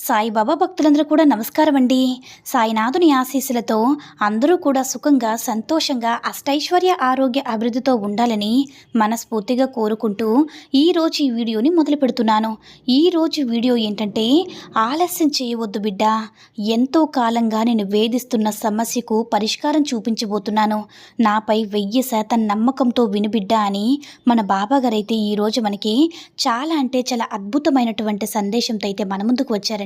సాయిబాబా భక్తులందరూ కూడా నమస్కారం అండి సాయినాథుని ఆశీస్సులతో అందరూ కూడా సుఖంగా సంతోషంగా అష్టైశ్వర్య ఆరోగ్య అభివృద్ధితో ఉండాలని మనస్ఫూర్తిగా కోరుకుంటూ ఈరోజు ఈ వీడియోని మొదలు పెడుతున్నాను. ఈరోజు వీడియో ఏంటంటే ఆలస్యం చేయవద్దు బిడ్డ. ఎంతో కాలంగా నేను వేధిస్తున్న సమస్యకు పరిష్కారం చూపించబోతున్నాను. నాపై వెయ్యి శాతం నమ్మకంతో వినుబిడ్డ అని మన బాబాగారైతే ఈరోజు మనకి చాలా అంటే చాలా అద్భుతమైనటువంటి సందేశంతో అయితే మన ముందుకు వచ్చారండి.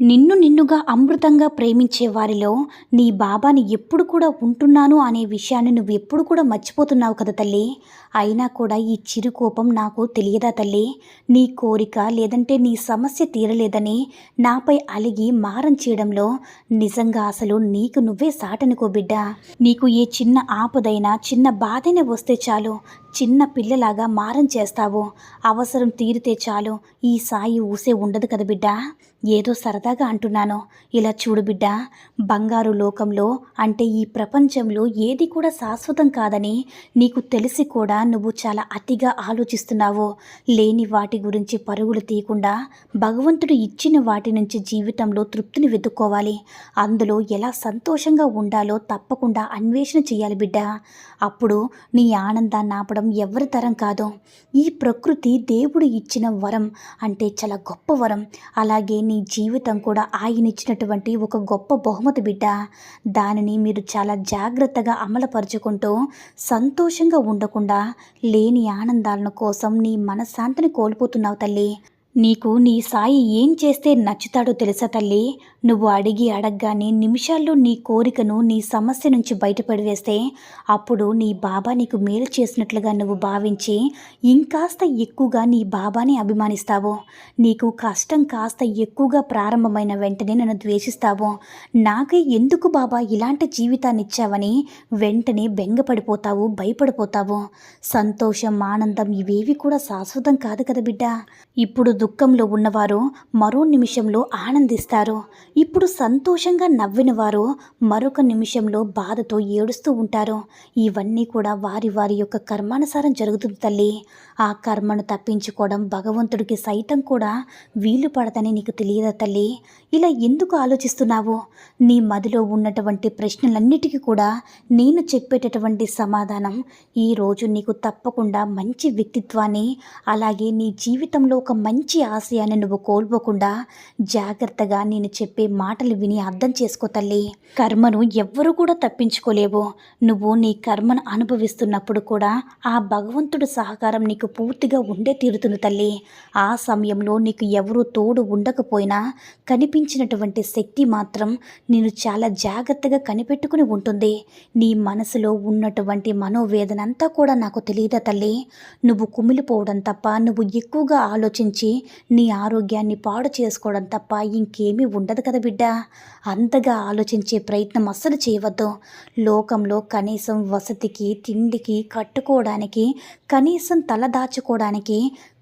నిన్ను నిన్నుగా అమృతంగా ప్రేమించే వారిలో నీ బాబాని ఎప్పుడు కూడా ఉంటున్నాను అనే విషయాన్ని నువ్వు ఎప్పుడు కూడా మర్చిపోతున్నావు కదా తల్లి. అయినా కూడా ఈ చిరు కోపం నాకు తెలియదా తల్లి? నీ కోరిక లేదంటే నీ సమస్య తీరలేదని నాపై అలిగి మారం చేయడంలో నిజంగా అసలు నీకు నువ్వే సాటనుకో బిడ్డ. నీకు ఏ చిన్న ఆపదైనా చిన్న బాధైనా వస్తే చాలు. చిన్న పిల్లలాగా మారం చేస్తావు. అవసరం తీరితే చాలు. ఈ సాయి ఊసే ఉండదు కదా బిడ్డ? ఏదో సరదాగా అంటున్నాను. ఇలా చూడు బిడ్డ బంగారు లోకంలో అంటే ఈ ప్రపంచంలో ఏది కూడా శాశ్వతం కాదని నీకు తెలిసి కూడా నువ్వు చాలా అతిగా ఆలోచిస్తున్నావు. లేని వాటి గురించి పరుగులు తీయకుండా భగవంతుడు ఇచ్చిన వాటి నుంచి జీవితంలో తృప్తిని వెతుక్కోవాలి. అందులో ఎలా సంతోషంగా ఉండాలో తప్పకుండా అన్వేషణ చేయాలి బిడ్డ. అప్పుడు నీ ఆనందాన్ని ఆపడం ఎవరి తరం కాదు ఈ ప్రకృతి దేవుడు ఇచ్చిన వరం అంటే చాలా గొప్ప వరం. అలాగే నీ జీవితం కూడా ఆయన ఇచ్చినటువంటి ఒక గొప్ప బహుమతి బిడ్డ. దానిని మీరు చాలా జాగ్రత్తగా అమలుపరుచుకుంటూ సంతోషంగా ఉండకుండా లేని ఆనందాలను కోసం నీ మనశ్శాంతిని కోల్పోతున్నావు తల్లి. నీకు నీ సాయి ఏం చేస్తే నచ్చుతాడో తెలుసా తల్లి? నువ్వు అడిగి అడగగానే నిమిషాల్లో నీ కోరికను నీ సమస్య నుంచి బయటపడివేస్తే అప్పుడు నీ బాబా నీకు మేలు చేసినట్లుగా నువ్వు భావించి ఇంకాస్త ఎక్కువగా నీ బాబాని అభిమానిస్తావు. నీకు కష్టం కాస్త ఎక్కువగా ప్రారంభమైన వెంటనే నన్ను ద్వేషిస్తావు. నాకే ఎందుకు బాబా ఇలాంటి జీవితాన్ని ఇచ్చావని వెంటనే బెంగపడిపోతావు భయపడిపోతావు. సంతోషం ఆనందం ఇవేవి కూడా శాశ్వతం కాదు కదా బిడ్డ. ఇప్పుడు దుఃఖంలో ఉన్నవారు మరో నిమిషంలో ఆనందిస్తారు. ఇప్పుడు సంతోషంగా నవ్విన వారు మరొక నిమిషంలో బాధతో ఏడుస్తూ ఉంటారు. ఇవన్నీ కూడా వారి వారి యొక్క కర్మానుసారం జరుగుతుంది తల్లి. ఆ కర్మను తప్పించుకోవడం భగవంతుడికి సైతం కూడా వీలు పడదని నీకు తెలియదా తల్లి? ఇలా ఎందుకు ఆలోచిస్తున్నావు? నీ మదిలో ఉన్నటువంటి ప్రశ్నలన్నిటికీ కూడా నేను చెప్పేటటువంటి సమాధానం ఈరోజు నీకు తప్పకుండా మంచి వ్యక్తిత్వాన్ని అలాగే నీ జీవితంలో ఒక మంచి ఆశయాన్ని నువ్వు కోల్పోకుండా జాగ్రత్తగా నేను చెప్పే మాటలు విని అర్థం చేసుకో తల్లి. కర్మను ఎవ్వరూ కూడా తప్పించుకోలేవు. నువ్వు నీ కర్మను అనుభవిస్తున్నప్పుడు కూడా ఆ భగవంతుడు సహకారం నీకు పూర్తిగా ఉండే తీరుతుంది తల్లి. ఆ సమయంలో నీకు ఎవరు తోడు ఉండకపోయినా కనిపించినటువంటి శక్తి మాత్రం నేను చాలా జాగ్రత్తగా కనిపెట్టుకుని ఉంటుంది. నీ మనసులో ఉన్నటువంటి మనోవేదన అంతా కూడా నాకు తెలియదా తల్లి? నువ్వు కుమిలిపోవడం తప్ప నువ్వు ఎక్కువగా ఆలోచించి నీ ఆరోగ్యాన్ని పాడు చేసుకోవడం తప్ప ఇంకేమీ ఉండదు కదా బిడ్డ. అంతగా ఆలోచించే ప్రయత్నం అస్సలు చేయవద్దు. లోకంలో కనీసం వసతికి తిండికి కట్టుకోవడానికి కనీసం తల దాచుకోవడానికి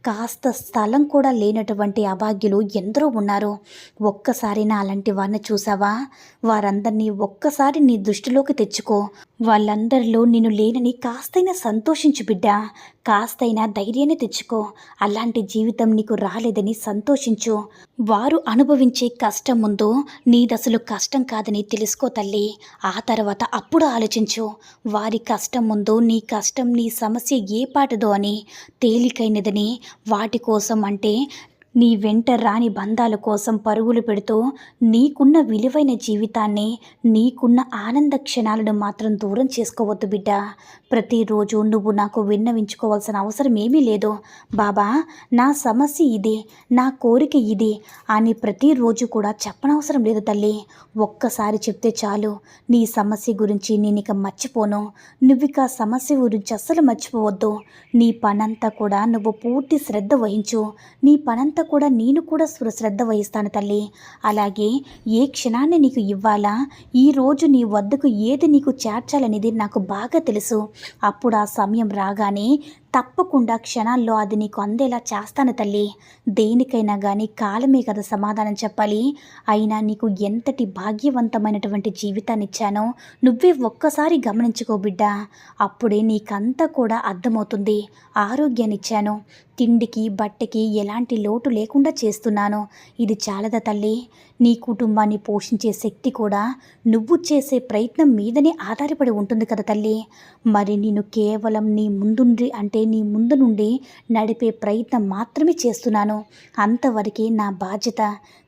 కాస్త స్థలం కూడా లేనటువంటి అభాగ్యులు ఎందరో ఉన్నారు. ఒక్కసారి నా అలాంటి వారిని చూసావా? వారందరినీ ఒక్కసారి నీ దృష్టిలోకి తెచ్చుకో. వాళ్ళందరిలో నేను లేనని కాస్తైనా సంతోషించు బిడ్డ. కాస్తైనా ధైర్యాన్ని తెచ్చుకో. అలాంటి జీవితం నీకు రాలేదని సంతోషించు. వారు అనుభవించే కష్టం ముందు నీదసలు కష్టం కాదని తెలుసుకో తల్లి. ఆ తర్వాత అప్పుడు ఆలోచించు. వారి కష్టం ముందు నీ కష్టం నీ సమస్య ఏ పాటదో అని తేలికైనదని వాటి కోసం అంటే నీ వెంట రాని బంధాల కోసం పరుగులు పెడుతూ నీకున్న విలువైన జీవితాన్ని నీకున్న ఆనంద క్షణాలను మాత్రం దూరం చేసుకోవద్దు బిడ్డ. ప్రతిరోజు నువ్వు నాకు విన్నవించుకోవాల్సిన అవసరం ఏమీ లేదు. బాబా నా సమస్య ఇది నా కోరిక ఇది అని ప్రతిరోజు కూడా చెప్పనవసరం లేదు తల్లి. ఒక్కసారి చెప్తే చాలు నీ సమస్య గురించి నేను ఇక మర్చిపోను. నువ్విక సమస్య గురించి అస్సలు మర్చిపోవద్దు. నీ పనంతా కూడా నువ్వు పూర్తి శ్రద్ధ వహించు. నీ పనంతా కూడా నేను కూడా శ్ర- శ్రద్ధ వహిస్తాను తల్లి. అలాగే ఏ క్షణాన్ని నీకు ఇవ్వాలా ఈరోజు నీ వద్దకు ఏది నీకు చేర్చాలనేది నాకు బాగా తెలుసు. అప్పుడు ఆ సమయం రాగానే తప్పకుండా క్షణాల్లో అది నీకు అందేలా చేస్తాను తల్లి. దేనికైనా కానీ కాలమే కదా సమాధానం చెప్పాలి. అయినా నీకు ఎంతటి భాగ్యవంతమైనటువంటి జీవితాన్ని ఇచ్చానో నువ్వే ఒక్కసారి గమనించుకో బిడ్డ. అప్పుడే నీకంతా కూడా అర్థమవుతుంది. ఆరోగ్యాన్ని ఇచ్చాను తిండికి బట్టకి ఎలాంటి లోటు లేకుండా చేస్తున్నాను. ఇది చాలదా తల్లి? నీ కుటుంబాన్ని పోషించే శక్తి కూడా నువ్వు చేసే ప్రయత్నం మీదనే ఆధారపడి ఉంటుంది కదా తల్లి. మరి నేను కేవలం నీ ముందుండి అంటే నీ ముందు నుండి నడిపే ప్రయత్నం మాత్రమే చేస్తున్నాను. అంతవరకే నా బాధ్యత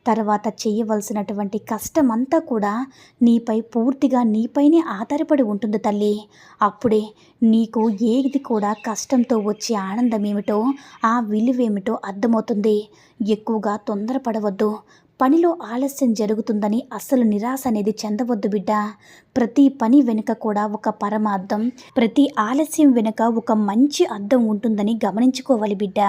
తర్వాత చేయవలసినటువంటి కష్టం అంతా కూడా నీపై పూర్తిగా నీపైనే ఆధారపడి ఉంటుంది తల్లి. అప్పుడే నీకు ఏది కూడా కష్టంతో వచ్చే ఆనందం ఏమిటో ఆ విలువేమిటో అర్థమవుతుంది. ఎక్కువగా తొందరపడవద్దు. పనిలో ఆలస్యం జరుగుతుందని అస్సలు నిరాశ అనేది చెందవద్దు బిడ్డ. ప్రతి పని వెనుక కూడా ఒక పరమార్థం ప్రతి ఆలస్యం వెనుక ఒక మంచి అర్థం ఉంటుందని గమనించుకోవాలి బిడ్డ.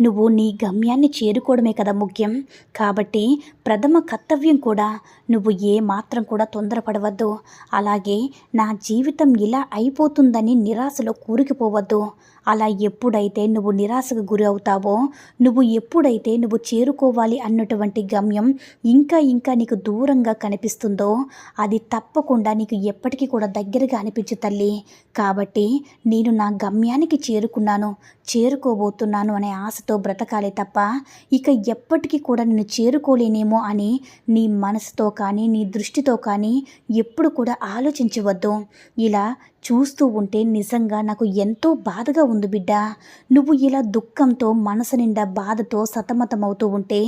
నువ్వు నీ గమ్యాన్ని చేరుకోవడమే కదా ముఖ్యం. కాబట్టి ప్రథమ కర్తవ్యం కూడా నువ్వు ఏ మాత్రం కూడా తొందరపడవద్దు. అలాగే నా జీవితం ఇలా అయిపోతుందని నిరాశలో కూరుకుపోవద్దు. అలా ఎప్పుడైతే నువ్వు నిరాశకు గురి అవుతావో నువ్వు ఎప్పుడైతే నువ్వు చేరుకోవాలి అన్నటువంటి గమ్యం ఇంకా ఇంకా నీకు దూరంగా కనిపిస్తుందో అది తప్పకుండా నీకు ఎప్పటికీ కూడా దగ్గరగా అనిపించు తల్లి. కాబట్టి నేను నా గమ్యానికి చేరుకున్నాను చేరుకోబోతున్నాను అనే ఆశతో బ్రతకాలే తప్ప ఇక ఎప్పటికీ కూడా నేను చేరుకోలేనేమో అని నీ మనసుతో కానీ నీ దృష్టితో కానీ ఎప్పుడు కూడా ఆలోచించవద్దు. ఇలా చూస్తూ ఉంటే నిజంగా నాకు ఎంతో బాధగా ఉంది బిడ్డ. నువ్వు ఇలా దుఃఖంతో మనసు నిండా బాధతో సతమతమవుతూ ఉంటే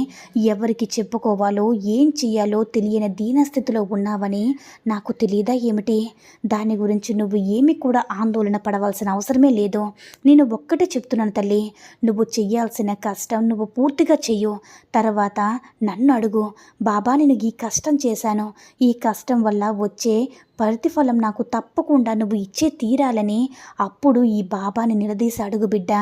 ఎవరికి చెప్పుకోవాలో ఏం చెయ్యాలో తెలియని దీనస్థితిలో ఉన్నావని నాకు తెలియదా ఏమిటి? దాని గురించి నువ్వు ఏమి కూడా ఆందోళన పడవలసిన అవసరమే లేదు. నేను ఒక్కటే చెప్తున్నాను తల్లి నువ్వు చెయ్యాల్సిన కష్టం నువ్వు పూర్తిగా చెయ్యు. తర్వాత నన్ను అడుగు బాబా నేను ఈ కష్టం చేశాను. ఈ కష్టం వల్ల వచ్చే ప్రతిఫలం నాకు తప్పకుండా నువ్వు ఇచ్చే తీరాలని అప్పుడు ఈ బాబాని నిలదీసి అడుగు బిడ్డ.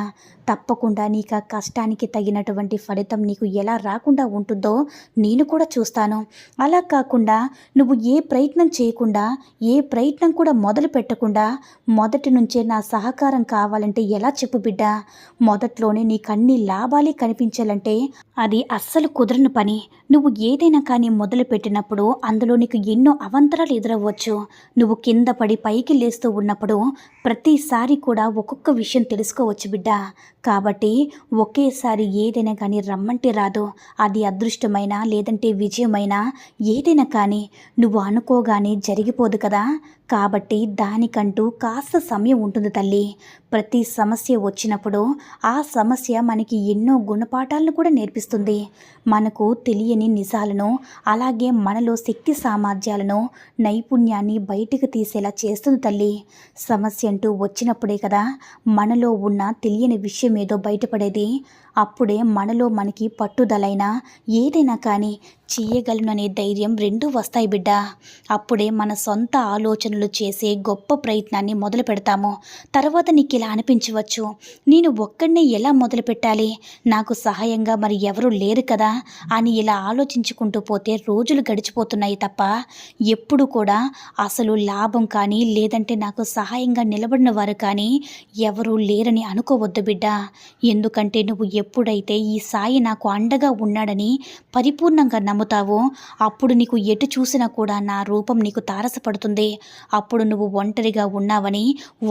తప్పకుండా నీకు ఆ కష్టానికి తగినటువంటి ఫలితం నీకు ఎలా రాకుండా ఉంటుందో నేను కూడా చూస్తాను. అలా కాకుండా నువ్వు ఏ ప్రయత్నం చేయకుండా ఏ ప్రయత్నం కూడా మొదలు పెట్టకుండా మొదటి నుంచే నా సహకారం కావాలంటే ఎలా చెప్పు బిడ్డ? మొదట్లోనే నీకు అన్ని లాభాలే కనిపించాలంటే అది అస్సలు కుదరని పని. నువ్వు ఏదైనా కానీ మొదలు పెట్టినప్పుడు అందులో నీకు ఎన్నో అవంతరాలు ఎదురవ్వచ్చు. నువ్వు కింద పడి పైకి లేస్తూ ఉన్నప్పుడు ప్రతిసారి కూడా ఒక్కొక్క విషయం తెలుసుకోవచ్చు బిడ్డ. కాబట్టి ఒకేసారి ఏదైనా కానీ రమ్మంటే రాదు. అది అదృష్టమైనా లేదంటే విజయమైనా ఏదైనా కానీ నువ్వు అనుకోగానే జరిగిపోదు కదా. కాబట్టి దానికంటూ కాస్త సమయం ఉంటుంది తల్లి. ప్రతి సమస్య వచ్చినప్పుడు ఆ సమస్య మనకి ఎన్నో గుణపాఠాలను కూడా నేర్పిస్తుంది. మనకు తెలియని నిజాలను అలాగే మనలో శక్తి సామర్థ్యాలను నైపుణ్యాన్ని బయటకు తీసేలా చేస్తుంది తల్లి. సమస్య అంటూ వచ్చినప్పుడే కదా మనలో ఉన్న తెలియని విషయం ఏదో బయటపడేది. అప్పుడే మనలో మనకి పట్టుదలైన ఏదైనా కానీ చేయగలననే ధైర్యం రెండూ వస్తాయి బిడ్డ. అప్పుడే మన సొంత ఆలోచనలు చేసే గొప్ప ప్రయత్నాన్ని మొదలు పెడతాము. తర్వాత నీకు ఇలా అనిపించవచ్చు. నేను ఒక్కడినే ఎలా మొదలు పెట్టాలి? నాకు సహాయంగా మరి ఎవరు లేరు కదా అని ఇలా ఆలోచించుకుంటూ పోతే రోజులు గడిచిపోతున్నాయి తప్ప ఎప్పుడు కూడా అసలు లాభం కానీ లేదంటే నాకు సహాయంగా నిలబడిన వారు కానీ ఎవరూ లేరని అనుకోవద్దు బిడ్డ. ఎందుకంటే నువ్వు ఎప్పుడైతే ఈ సాయి నాకు అండగా ఉన్నాడని పరిపూర్ణంగా నమ్ముతావో అప్పుడు నీకు ఎటు చూసినా కూడా నా రూపం నీకు తారసపడుతుంది. అప్పుడు నువ్వు ఒంటరిగా ఉన్నావని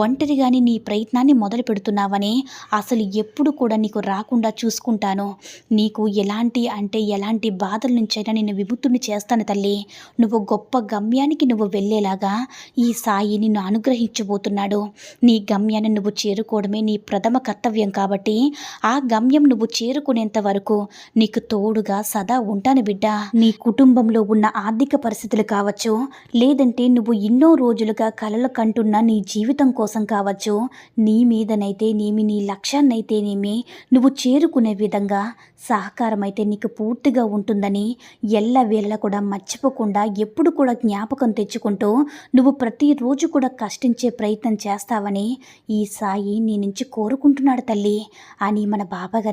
ఒంటరిగాని నీ ప్రయత్నాన్ని మొదలు పెడుతున్నావని అసలు ఎప్పుడు కూడా నీకు రాకుండా చూసుకుంటాను. నీకు ఎలాంటి అంటే ఎలాంటి బాధల నుంచైనా నేను విముక్తుని చేస్తాను తల్లి. నువ్వు గొప్ప గమ్యానికి నువ్వు వెళ్ళేలాగా ఈ సాయి నిన్ను అనుగ్రహించబోతున్నాడు. నీ గమ్యాన్ని నువ్వు చేరుకోవడమే నీ ప్రథమ కర్తవ్యం కాబట్టి ఆ గమ్యం గమ్యం నువ్వు చేరుకునేంత వరకు నీకు తోడుగా సదా ఉంటాను బిడ్డ. నీ కుటుంబంలో ఉన్న ఆర్థిక పరిస్థితులు కావచ్చు లేదంటే నువ్వు ఎన్నో రోజులుగా కలలు కంటున్న నీ జీవితం కోసం కావచ్చు నీ మీదనైతే నేమి నీ లక్ష్యాన్నైతేనేమి నువ్వు చేరుకునే విధంగా సహకారం అయితే నీకు పూర్తిగా ఉంటుందని ఎల్లవేళ కూడా మర్చిపోకుండా ఎప్పుడు కూడా జ్ఞాపకం తెచ్చుకుంటూ నువ్వు ప్రతిరోజు కూడా కష్టించే ప్రయత్నం చేస్తావని ఈ సాయి నీ నుంచి కోరుకుంటున్నాడు తల్లి అని మన బాబాగారు